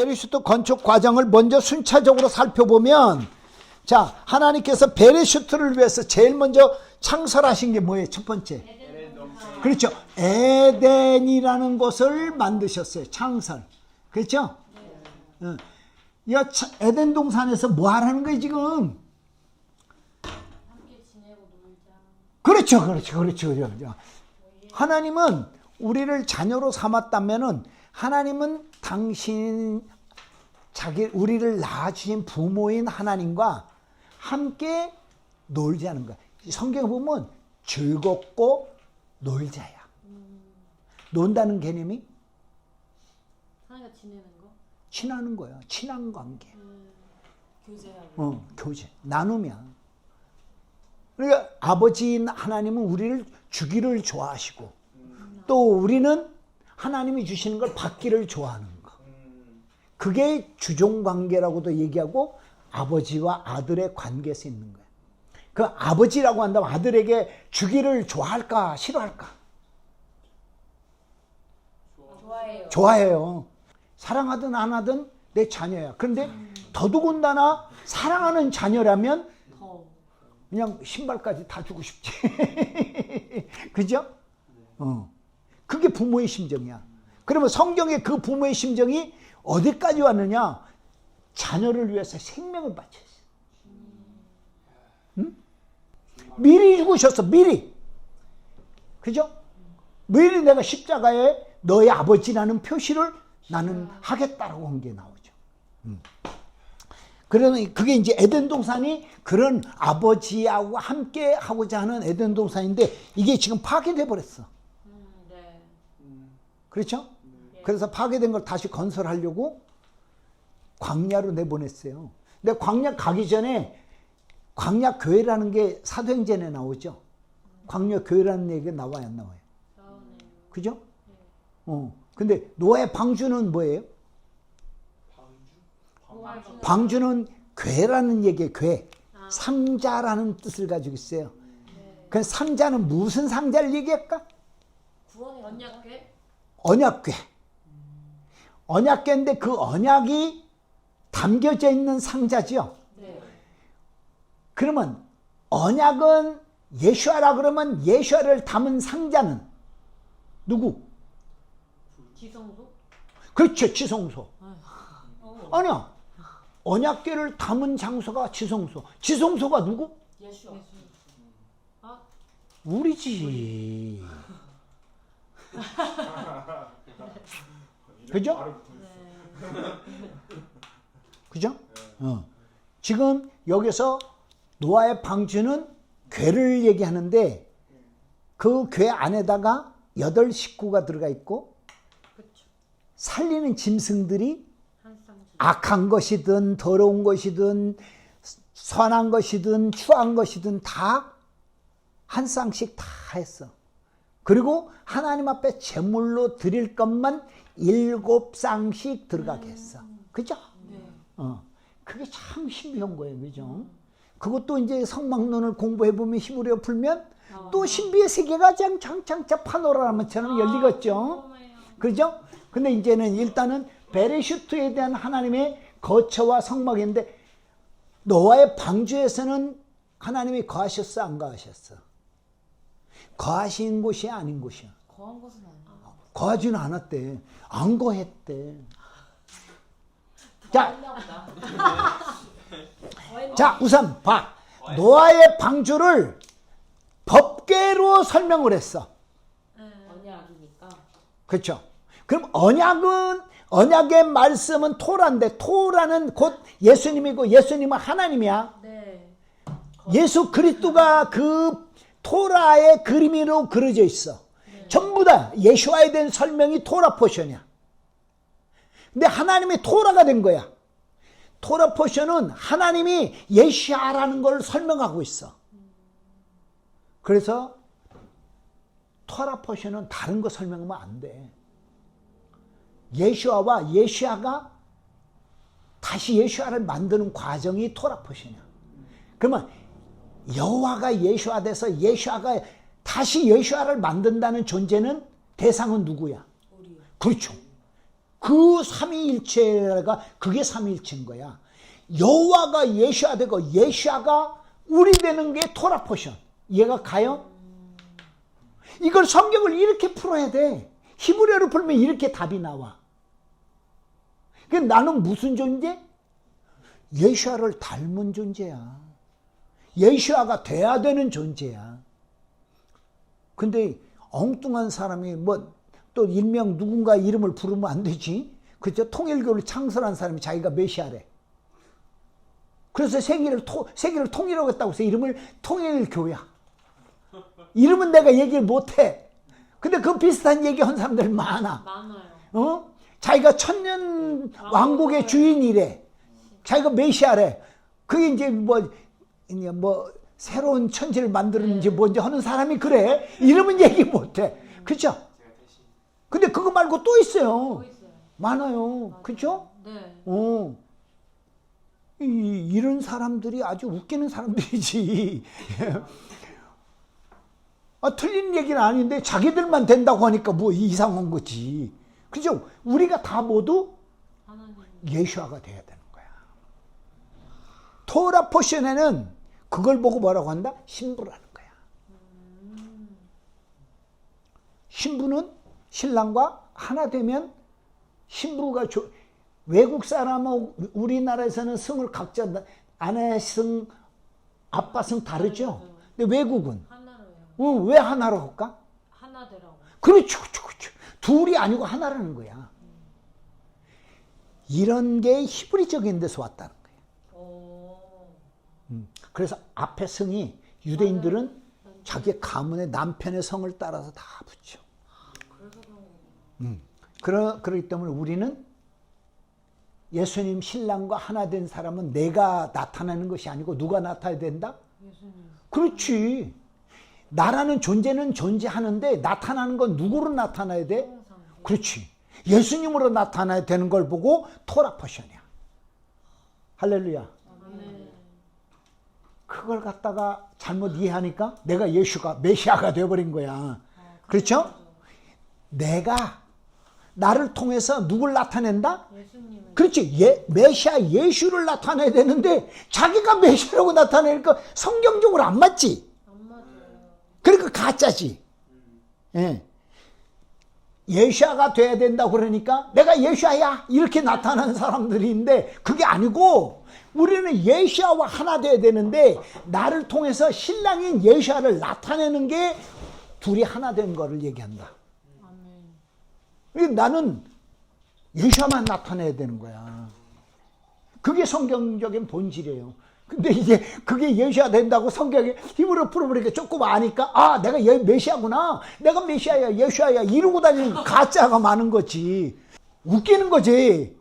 베레슈트 건축 과정을 먼저 순차적으로 살펴보면 자 하나님께서 베레슈트를 위해서 제일 먼저 창설하신 게 뭐예요? 첫 번째 그렇죠 에덴이라는 곳을 만드셨어요 창설 그렇죠? 어. 이 차- 에덴 동산에서 뭐 하라는 거예요 지금? 그렇죠, 그렇죠, 그렇죠, 그렇죠. 하나님은 우리를 자녀로 삼았다면은 하나님은 당신 자기 우리를 낳아주신 부모인 하나님과 함께 놀자는 거야. 성경에 보면 즐겁고 놀자야. 논다는 개념이 하나가 지내는 거. 친하는 거야. 친한 관계. 음, 교제하고. 어, 교제, 나눔이야. 그러니까 아버지인 하나님은 우리를 주기를 좋아하시고 또 우리는 하나님이 주시는 걸 받기를 좋아하는 거. 그게 주종 관계라고도 얘기하고 아버지와 아들의 관계에서 있는 거야. 그 아버지라고 한다면 아들에게 주기를 좋아할까 싫어할까? 좋아해요. 좋아해요. 사랑하든 안 하든 내 자녀야. 그런데 더더군다나 사랑하는 자녀라면 더. 그냥 신발까지 다 주고 싶지. 그죠? 어. 그게 부모의 심정이야. 그러면 성경의 그 부모의 심정이 어디까지 왔느냐? 자녀를 위해서 생명을 바쳤어. 응? 미리 죽으셨어, 미리. 그죠? 미리 내가 십자가에 너의 아버지라는 표시를 나는 하겠다라고 한 게 나오죠. 그러면 그게 이제 에덴 동산이 그런 아버지하고 함께 하고자 하는 에덴 동산인데 이게 지금 파괴돼 버렸어. 그렇죠? 그래서 파괴된 걸 다시 건설하려고 광야로 내보냈어요. 근데 광야 가기 전에 광야 교회라는 게 사도행전에 나오죠. 광야 교회라는 얘기가 나와요, 안 나와요? 그죠? 어. 근데 노아의 방주는 뭐예요? 방주. 방주는 괴라는 얘기예요, 괴. 상자라는 뜻을 가지고 있어요. 그 상자는 무슨 상자를 얘기할까? 구원의 언약궤. 언약궤. 언약궤인데 그 언약이 담겨져 있는 상자지요. 네. 그러면 언약은 예수아라 그러면 예수아를 담은 상자는 누구? 지성소. 그렇죠, 지성소. 어. 아니야. 언약궤를 담은 장소가 지성소. 지성소가 누구? 예수. 아, 우리지. 그죠? 그죠? 어. 지금 여기서 노아의 방주는 괴를 얘기하는데 그 괴 안에다가 여덟 식구가 들어가 있고. 살리는 짐승들이. 악한 것이든 더러운 것이든 선한 것이든 추한 것이든 다 한 쌍씩 다 했어. 그리고 하나님 앞에 제물로 드릴 것만 일곱 쌍씩 들어가게 했어. 그죠? 네. 어. 그게 참 신비한 거예요. 그죠? 그것도 이제 성막론을 공부해 보면 히브리어 풀면 또 신비의 세계가 장창차 파노라마처럼 열리겠죠. 궁금해요. 그죠? 근데 이제는 일단은 베레슈트에 대한 하나님의 거처와 성막인데 노아의 방주에서는 하나님이 거하셨어 안 거하셨어? 거하신 곳이 아닌 곳이야. 거한 것은 아니에요. 거하지는 않았대. 안 거했대. 자, 자 우선 봐. 노아의 방주를 법궤로 설명을 했어. 언약이니까. 그렇죠. 그럼 언약은 언약의 말씀은 토라인데 토라는 곧 예수님이고 예수님은 하나님이야. 네. 예수 그리스도가 그 토라의 그림으로 그려져 있어. 전부 다 예수와에 대한 설명이 토라 포션이야. 근데 하나님이 토라가 된 거야. 토라 포션은 하나님이 예시아라는 걸 설명하고 있어. 그래서 토라 포션은 다른 거 설명하면 안 돼. 예수아와 예시아가 다시 예수아를 만드는 과정이 토라 포션이야. 그러면 여호와가 예수아 돼서 예수아가 다시 예수아를 만든다는 존재는 대상은 누구야? 우리요. 그렇죠. 그 삼위일체가 그게 삼위일체인 거야. 여호와가 예수아 되고 예수아가 우리 되는 게 토라 포션. 얘가 가요? 이걸 성경을 이렇게 풀어야 돼. 히브리어로 풀면 이렇게 답이 나와. 그 나는 무슨 존재? 예수아를 닮은 존재야. 예수아가 돼야 되는 존재야. 근데 엉뚱한 사람이 뭐 또 일명 누군가 이름을 부르면 안 되지. 그죠? 통일교를 창설한 사람이 자기가 메시아래. 그래서 세계를 토, 세계를 통일하겠다고 해서 이름을 통일교야. 이름은 내가 얘기를 못해. 근데 그 비슷한 얘기 한 사람들 많아. 많아요. 어? 자기가 천년 왕국의 주인이래. 자기가 메시아래. 그게 이제 뭐, 이제 뭐, 새로운 천지를 만드는지 뭔지 하는 사람이 그래. 이름은 얘기 못 해. 그죠? 근데 그거 말고 또 있어요. 많아요. 그죠? 네. 어. 이, 이런 사람들이 아주 웃기는 사람들이지. 아, 틀린 얘기는 아닌데 자기들만 된다고 하니까 뭐 이상한 거지. 그죠? 우리가 다 모두. 예수아가 돼야 되는 거야. 토라 포션에는 그걸 보고 뭐라고 한다? 신부라는 거야. 신부는 신랑과 하나 되면 신부가 조- 외국 사람하고 우리나라에서는 성을 각자 나- 아내 성, 아빠 성 다르죠. 근데 외국은. 어, 왜 하나로 할까? 하나 되라고. 그렇죠, 그렇죠, 그렇죠. 둘이 아니고 하나라는 거야. 이런 게 히브리적인 데서 왔다는. 음. 그래서 앞에 성이 유대인들은 자기 가문의 남편의 성을 따라서 다 붙여. 음. 그러, 그렇기 때문에 우리는 예수님 신랑과 하나 된 사람은 내가 나타나는 것이 아니고 누가 나타나야 된다? 예수님. 그렇지. 나라는 존재는 존재하는데 나타나는 건 누구로 나타나야 돼? 그렇지. 예수님으로 나타나야 되는 걸 보고 토라 포션이야. 할렐루야. 그걸 갖다가 잘못 이해하니까 내가 예수가 메시아가 되어버린 거야. 그렇죠? 내가 나를 통해서 누굴 나타낸다? 그렇지. 예, 메시아 예수를 나타내야 되는데 자기가 메시아라고 나타내니까 성경적으로 안 맞지. 안 맞아요. 그러니까 가짜지. 예. 예수아가 돼야 된다 그러니까 내가 예수아야 이렇게 나타나는 사람들인데 그게 아니고 우리는 예수아와 하나 돼야 되는데 나를 통해서 신랑인 예수아를 나타내는 게 둘이 하나 된 거를 얘기한다. 나는 예수아만 나타내야 되는 거야. 그게 성경적인 본질이에요. 근데 이제 그게 예시아 된다고 성경에 힘으로 풀어버리니까 조금 아니까 아 내가 예, 메시아구나. 내가 메시아야 예수아야. 이러고 다니는 가짜가 많은 거지. 웃기는 거지.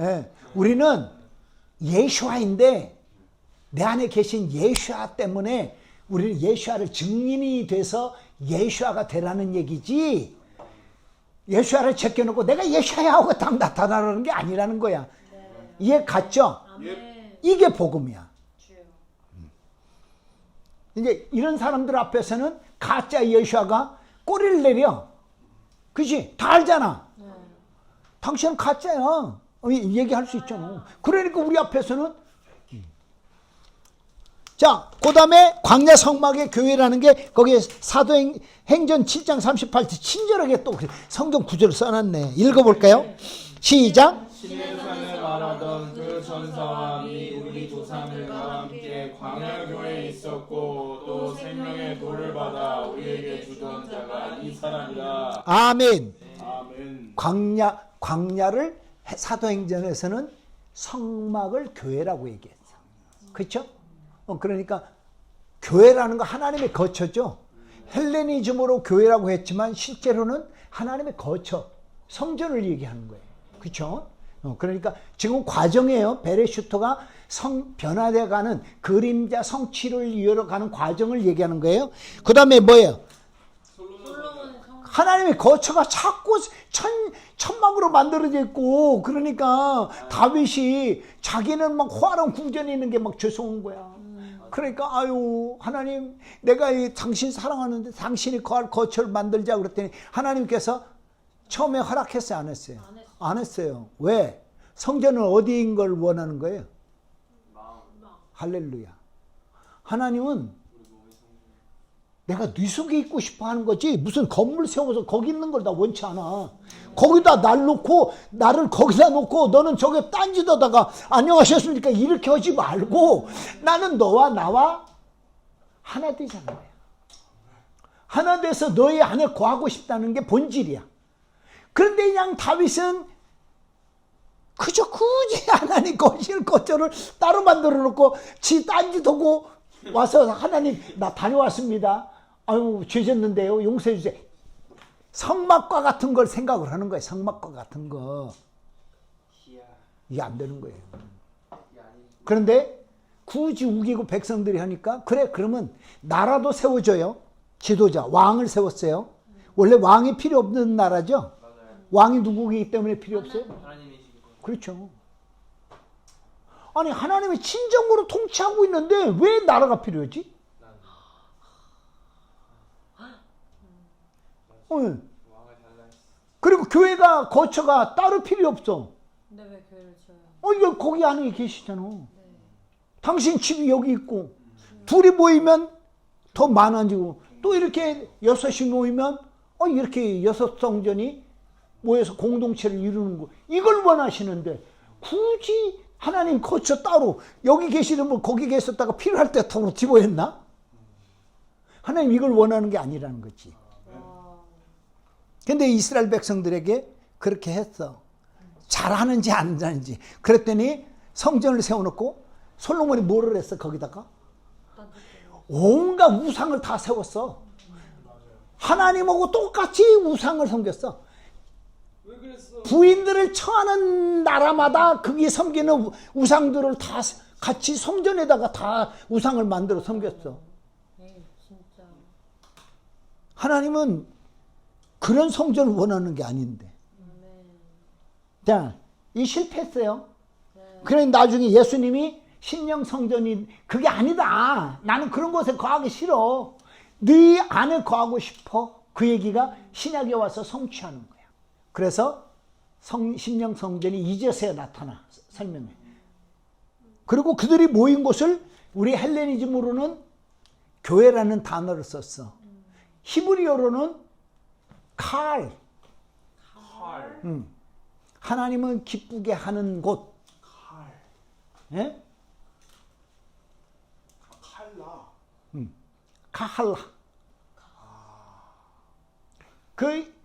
예, 우리는 예수아인데 내 안에 계신 예수아 때문에 우리는 예수아를 증인이 돼서 예수아가 되라는 얘기지. 예수아를 제껴놓고 내가 예수아야 하고 딱 나타나라는 게 아니라는 거야. 이해 갔죠? 아멘. 이게 복음이야. 주요. 이제 이런 사람들 앞에서는 가짜 예수아가 꼬리를 내려. 그지? 다 알잖아. 네. 당신은 가짜야. 어, 이- 얘기할 수 있잖아. 그러니까 우리 앞에서는 음. 자, 그 다음에 광야 성막의 교회라는 게 거기에 사도행 행전 7장 38절 친절하게 또 성경 구절을 써놨네. 읽어볼까요? 시작. 전사와 및 우리 조상들과 함께 광야교에 있었고 또 생명의 돌을 받아 우리에게 주던 자가 이 사람이라 아멘. 아멘 광야 광야를 사도행전에서는 성막을 교회라고 얘기했어. 그렇죠? 어, 그러니까 교회라는 거 하나님의 거처죠. 헬레니즘으로 교회라고 했지만 실제로는 하나님의 거처, 성전을 얘기하는 거예요. 그렇죠? 어, 그러니까 지금 과정이에요. 베레슈터가 성 변화돼 가는 그림자 성취를 이어가는 과정을 얘기하는 거예요. 그 다음에 뭐예요? 솔로몬의 성. 하나님의 거처가 자꾸 천, 천막으로 만들어져 있고, 그러니까 다윗이 자기는 막 화랑 궁전에 있는 게 막 죄송한 거야. 그러니까, 아유, 하나님, 내가 이 당신 사랑하는데 당신이 거할 거처를 만들자 그랬더니 하나님께서 처음에 허락했어요, 안 했어요? 안 했어. 안 했어요. 왜? 성전은 어디인 걸 원하는 거예요? 할렐루야. 하나님은 내가 네 속에 있고 싶어 하는 거지 무슨 건물 세워서 거기 있는 걸나 원치 않아. 거기다 날 놓고 나를 거기다 놓고 너는 저게 딴지다다가 안녕하셨습니까 이렇게 하지 말고 나는 너와 나와 하나 거야. 하나 돼서 너희 안에 거하고 싶다는 게 본질이야. 그런데 그냥 다윗은 그저 굳이 하나님 거실 거처를 따로 만들어 놓고 지 딴짓 하고 와서 하나님 나 다녀왔습니다. 아유 죄 졌는데요 용서해 주세요. 성막과 같은 걸 생각을 하는 거예요. 성막과 같은 거 이게 안 되는 거예요. 그런데 굳이 우기고 백성들이 하니까 그래 그러면 나라도 세워줘요. 지도자 왕을 세웠어요. 원래 왕이 필요 없는 나라죠. 왕이 누구이기 때문에 필요 없어요. 그렇죠. 아니 하나님이 친정으로 통치하고 있는데 왜 나라가 필요하지? 달라했어 그리고 교회가 거처가 따로 필요 없어. 근데 왜 교회를 지어요? 어 이거 거기 안에 계시잖아. 네. 당신 집이 여기 있고 둘이 모이면 더 많아지고 또 이렇게 여섯이 모이면 어 이렇게 여섯 성전이 모여서 공동체를 이루는 거 이걸 원하시는데 굳이 하나님 거처 따로 여기 계시는 분 거기 계셨다가 필요할 때 더로 집어했나? 하나님 이걸 원하는 게 아니라는 거지. 와. 근데 이스라엘 백성들에게 그렇게 했어. 잘하는지 안 하는지. 그랬더니 성전을 세워놓고 솔로몬이 뭐를 했어 거기다가? 온갖 우상을 다 세웠어. 하나님하고 똑같이 우상을 섬겼어. 부인들을 처하는 나라마다 거기 섬기는 우- 우상들을 다 같이 성전에다가 다 우상을 만들어 섬겼어. 진짜. 하나님은 그런 성전을 원하는 게 아닌데. 네. 자, 이 실패했어요. 네. 그래 나중에 예수님이 신령 성전이 그게 아니다. 나는 그런 곳에 거하기 싫어. 네 안에 거하고 싶어. 그 얘기가 신약에 와서 성취하는 거야. 그래서 성, 신령 성전이 이제서야 나타나 설명해. 그리고 그들이 모인 곳을 우리 헬레니즘으로는 교회라는 단어를 썼어. 히브리어로는 칼. 칼 음. 하나님은 기쁘게 하는 곳. 칼 예? 칼라 카할라. 그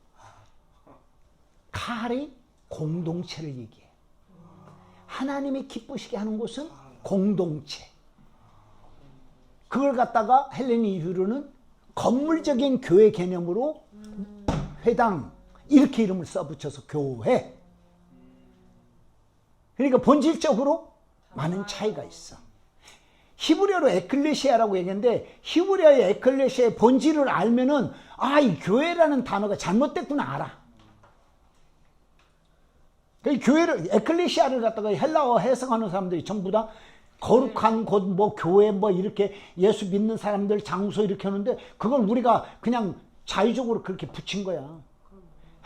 칼이 공동체를 얘기해. 하나님이 기쁘시게 하는 곳은 공동체. 그걸 갖다가 헬레니 이후로는 건물적인 교회 개념으로 회당 이렇게 이름을 써붙여서 교회. 그러니까 본질적으로 많은 차이가 있어. 히브리어로 에클레시아라고 얘기했는데 히브리어의 에클레시아의 본질을 알면은 아, 이 교회라는 단어가 잘못됐구나 알아. 그 교회를 에클레시아를 갖다가 헬라어 해석하는 사람들이 전부 다 거룩한 곳 뭐 교회 뭐 이렇게 예수 믿는 사람들 장소 이렇게 하는데 그걸 우리가 그냥 자의적으로 그렇게 붙인 거야.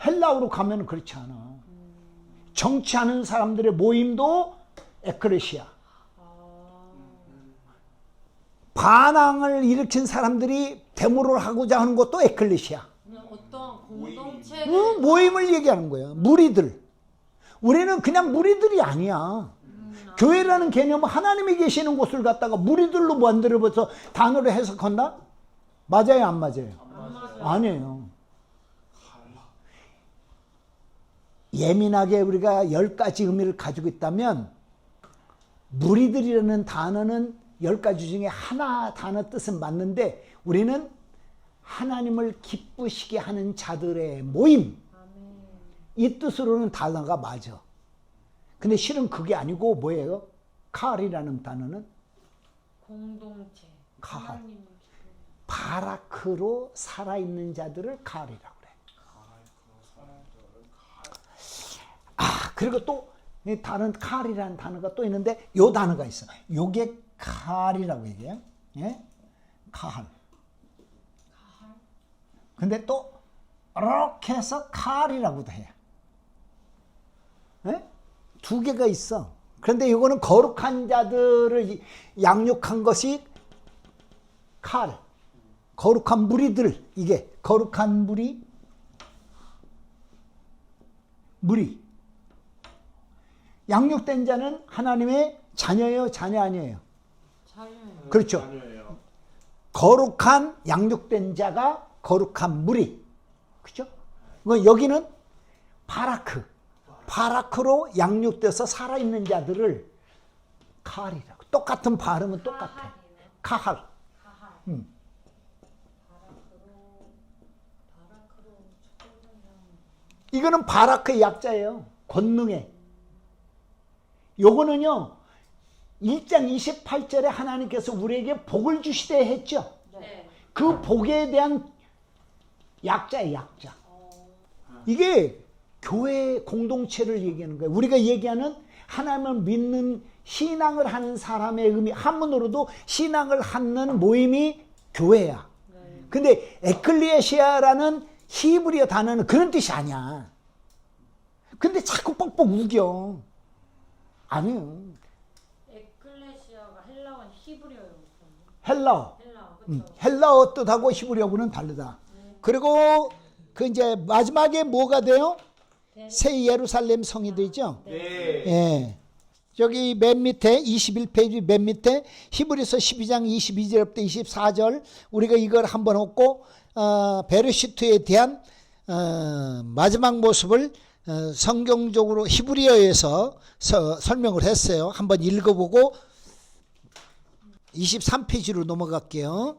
헬라어로 가면 그렇지 않아. 정치하는 사람들의 모임도 에클레시아. 아. 반항을 일으킨 사람들이 데모를 하고자 하는 것도 에클레시아. 그냥 어떤 공동체를 어, 모임을 얘기하는 거야. 무리들. 우리는 그냥 무리들이 아니야. 교회라는 개념은 하나님이 계시는 곳을 갖다가 무리들로 만들어서 단어로 해석한다? 맞아요, 안 맞아요? 안 맞아요. 아니에요. 예민하게 우리가 열 가지 의미를 가지고 있다면 무리들이라는 단어는 열 가지 중에 하나 단어 뜻은 맞는데 우리는 하나님을 기쁘시게 하는 자들의 모임. 이 뜻으로는 단어가 맞아. 근데 실은 그게 아니고 뭐예요? 칼이라는 단어는 공동체. 칼. 바라크로 살아있는 자들을 칼이라고 그래. 아, 그리고 또, 이 다른 칼이라는 단어가 또 있는데, 요 단어가 있어. 요게 칼이라고 얘기해요. 예? 칼. 근데 또, 이렇게 해서 칼이라고도 해. 예? 두 개가 있어. 그런데 이거는 거룩한 자들을 양육한 것이 칼. 거룩한 무리들 이게 거룩한 무리 무리 양육된 자는 하나님의 자녀예요, 자녀 아니에요. 자유예요. 그렇죠. 자녀예요. 거룩한 양육된 자가 거룩한 무리. 그죠? 뭐 여기는 바라크. 바라크로 양육돼서 살아있는 자들을 칼이라고. 똑같은 발음은 똑같아. 카할. 음. 이거는 바라크의 약자예요. 권능에. 요거는요. 1장 28절에 하나님께서 우리에게 복을 주시되 했죠. 네. 그 복에 대한 약자의 약자. 어, 이게 교회 공동체를 얘기하는 거예요. 우리가 얘기하는 하나님을 믿는 신앙을 하는 사람의 의미, 한문으로도 신앙을 하는 모임이 교회야. 네. 근데 에클리에시아라는 히브리어 단어는 그런 뜻이 아니야. 근데 자꾸 뻑뻑 우겨. 아니요. 에클레시아가 헬라어는 히브리어예요. 헬라어. 헬라어 음. 헬라어 뜻하고 히브리어하고는 다르다. 그리고 그 이제 마지막에 뭐가 돼요? 새 예루살렘 성이 되죠. 네. 예. 저기 맨 밑에 21페이지 맨 밑에 히브리서 12장 22절부터 24절 우리가 이걸 한번 읽고 어, 베르시트에 대한 어, 마지막 모습을 어, 성경적으로 히브리어에서 서- 설명을 했어요. 한번 읽어보고 23페이지로 넘어갈게요.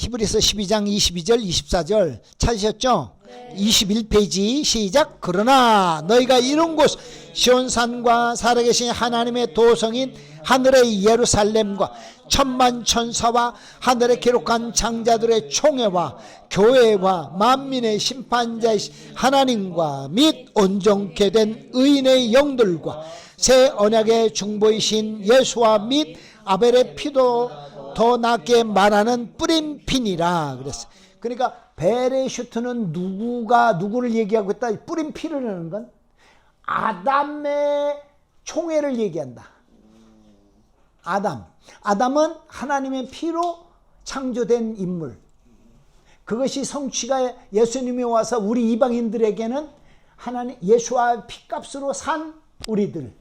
히브리서 12장 22절 24절 찾으셨죠? 21페이지 시작 그러나 너희가 이룬 곳 시온산과 살아계신 하나님의 도성인 하늘의 예루살렘과 천만 천사와 하늘에 기록한 장자들의 총회와 교회와 만민의 심판자이신 하나님과 및 온전케 된 의인의 영들과 새 언약의 중보이신 예수와 및 아벨의 피도 더 낫게 말하는 뿌린 핀이라 그랬어. 그러니까 베레슈트는 누구가 누구를 얘기하고 있다. 뿌린 피라는 건 아담의 총회를 얘기한다. 아담. 아담은 하나님의 피로 창조된 인물. 그것이 성취가 예수님이 와서 우리 이방인들에게는 하나님 예수와 피값으로 산 우리들.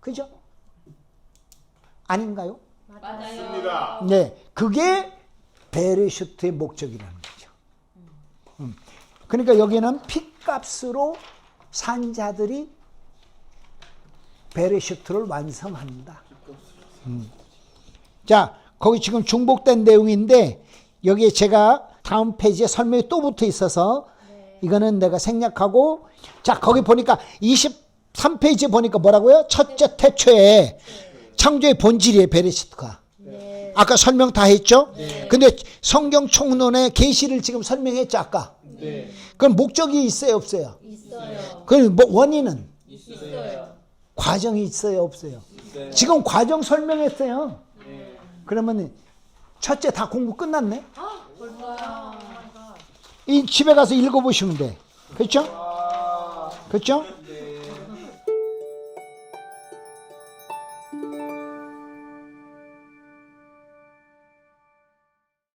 그죠? 아닌가요? 맞습니다. 네, 그게 베레슈트의 목적이라는 거죠. 음. 그러니까 여기는 피값으로 산 자들이 베레슈트를 완성한다. 음. 자, 거기 지금 중복된 내용인데 여기에 제가 다음 페이지에 설명이 또 붙어 있어서 이거는 내가 생략하고 자, 거기 보니까 23페이지에 보니까 뭐라고요? 첫째 태초에 창조의 본질이에요, 베레시트가. 네. 아까 설명 다 했죠? 근데 성경 총론의 계시를 지금 설명했죠, 아까. 네. 그럼 목적이 있어요, 없어요? 있어요. 그럼 뭐 원인은 있어요. 과정이 있어요, 없어요? 네. 지금 과정 설명했어요. 네. 그러면 첫째 다 공부 끝났네? 아. 이 집에 가서 읽어보시면 돼. 그렇죠? 아, 그렇죠? 네.